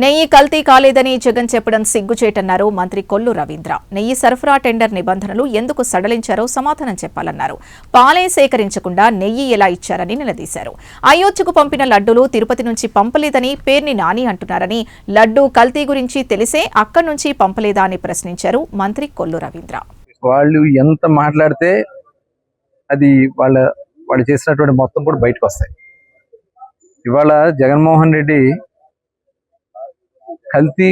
నెయ్యి కల్తీ కాలేదని జగన్ చెప్పడం సిగ్గుచేటన్నారు మంత్రి కొల్లు రవీంద్ర. నెయ్యి సరఫరా టెండర్ నిబంధనలు ఎందుకు సడలించారో సమాధానం చెప్పాలన్నారు. పాలే సేకరించకుండా నెయ్యి ఎలా ఇచ్చారని నిలదీశారు. అయోధ్యకు పంపిన లడ్డూలు తిరుపతి నుంచి పంపలేదని పేర్ని నాని అంటున్నారని లడ్డూ కల్తీ గురించి తెలిసే అక్కడి నుంచి పంపలేదా అని ప్రశ్నించారు మంత్రి కొల్లు రవీంద్ర. వాళ్ళు ఎంత మాట్లాడితే అది వాళ్ళ వాళ్ళు చేసినటువంటి మొత్తం కూడా బయటకు వస్తాయి. ఇవాళ జగన్మోహన్ రెడ్డి కల్తీ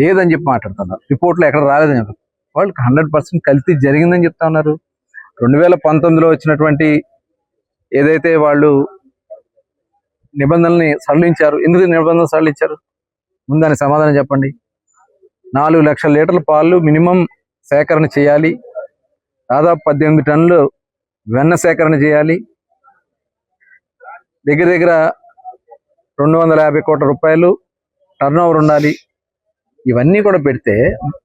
లేదని చెప్పి మాట్లాడుతున్నారు. రిపోర్ట్లో ఎక్కడ రాలేదని చెప్తారు వాళ్ళకి హండ్రెడ్ పర్సెంట్ కల్తీ జరిగిందని చెప్తా ఉన్నారు. రెండు వేల పంతొమ్మిదిలో వచ్చినటువంటి ఏదైతే వాళ్ళు నిబంధనల్ని సడలించారు ఎందుకు నిబంధనలు సడలించారు? ముందని సమాధానం చెప్పండి. నాలుగు లక్షల లీటర్ల పాలు మినిమం సేకరణ చేయాలి. దాదాపు పద్దెనిమిది టన్నులు వెన్న సేకరణ చేయాలి. దగ్గర దగ్గర రెండు వందల యాభై కోట్ల రూపాయలు టర్న్ ఓవర్ ఉండాలి. ఇవన్నీ కూడా పెడితే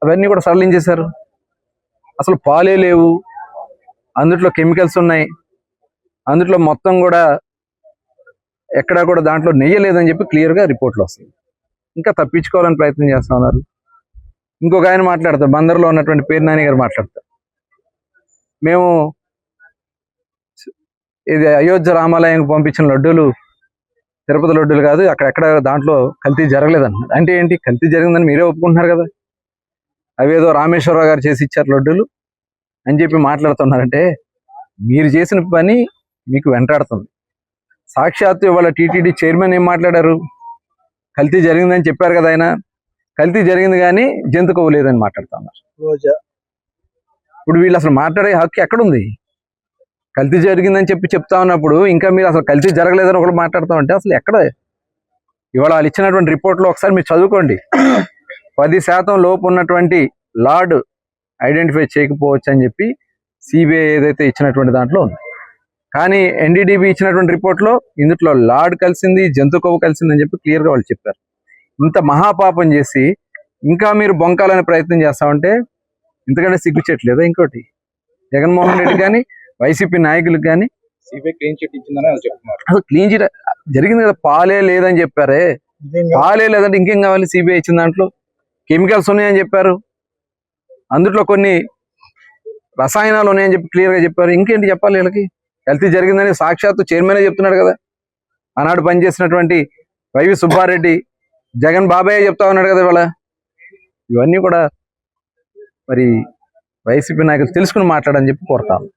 అవన్నీ కూడా సడలించేశారు అసలు పాలే లేవు. అందుట్లో కెమికల్స్ ఉన్నాయి. అందుట్లో మొత్తం కూడా ఎక్కడా కూడా దాంట్లో నెయ్యి లేదని చెప్పి క్లియర్గా రిపోర్ట్లు వస్తాయి. ఇంకా తప్పించుకోవాలని ప్రయత్నం చేస్తా ఉన్నారు. ఇంకొక ఆయన మాట్లాడతారు బందర్లో ఉన్నటువంటి పేరు నాని గారు మాట్లాడతారు. మేము ఇది అయోధ్య రామాలయానికి పంపించిన లడ్డూలు తిరుపతి లడ్డూలు కాదు అక్కడెక్కడ దాంట్లో కల్తీ జరగలేదన్న అంటే ఏంటి? కల్తీ జరిగిందని మీరే ఒప్పుకుంటున్నారు కదా? అవేదో రామేశ్వరరావు గారు చేసి ఇచ్చారు లడ్డూలు అని చెప్పి మాట్లాడుతున్నారంటే మీరు చేసిన పని మీకు వెంటాడుతుంది. సాక్షాత్తు ఇవాళ టీటీడీ చైర్మన్ ఏం మాట్లాడారు? కల్తీ జరిగిందని చెప్పారు కదా ఆయన. కల్తీ జరిగింది కానీ జంతు కొవ్వు లేదని మాట్లాడుతున్నారు. ఇప్పుడు వీళ్ళు అసలు మాట్లాడే హక్కు ఎక్కడుంది? కల్తీ జరిగిందని చెప్పి చెప్తా ఉన్నప్పుడు ఇంకా మీరు అసలు కల్తీ జరగలేదని ఒకటి మాట్లాడతామంటే అసలు ఎక్కడ? ఇవాళ వాళ్ళు ఇచ్చినటువంటి రిపోర్ట్లో ఒకసారి మీరు చదువుకోండి. పది శాతం లోపు ఉన్నటువంటి లార్డ్ ఐడెంటిఫై చేయకపోవచ్చు అని చెప్పి సిబిఐ ఏదైతే ఇచ్చినటువంటి దాంట్లో ఉంది. కానీ ఎన్డీడీబీ ఇచ్చినటువంటి రిపోర్ట్లో ఇందులో లార్డ్ కలిసింది జంతు కొవ్వు కలిసిందని చెప్పి క్లియర్గా వాళ్ళు చెప్పారు. ఇంత మహాపాపం చేసి ఇంకా మీరు బొంకాలనే ప్రయత్నం చేస్తామంటే ఇంతకంటే సిగ్గుచెట్లేదా ఇంకోటి? జగన్మోహన్ రెడ్డి కానీ వైసీపీ నాయకులకు కానీ సిబిఐ క్లీన్ చిట్ ఇచ్చిందని వాళ్ళు చెప్తున్నారు. అసలు క్లీన్ చిట్ జరిగింది కదా పాలే లేదని చెప్పారే. పాలే లేదంటే ఇంకేం కావాలి సిబిఐ ఇచ్చిన దాంట్లో? కెమికల్స్ ఉన్నాయని చెప్పారు. అందులో కొన్ని రసాయనాలు ఉన్నాయని చెప్పి క్లియర్గా చెప్పారు. ఇంకేంటి చెప్పాలి వీళ్ళకి? కల్తీ జరిగిందని సాక్షాత్తు చైర్మనే చెప్తున్నాడు కదా. ఆనాడు పనిచేసినటువంటి వైవి సుబ్బారెడ్డి జగన్ బాబాయ్ చెప్తా ఉన్నాడు కదా ఇవాళ. ఇవన్నీ కూడా మరి వైసీపీ నాయకులు తెలుసుకుని మాట్లాడని చెప్పి కోరుతాను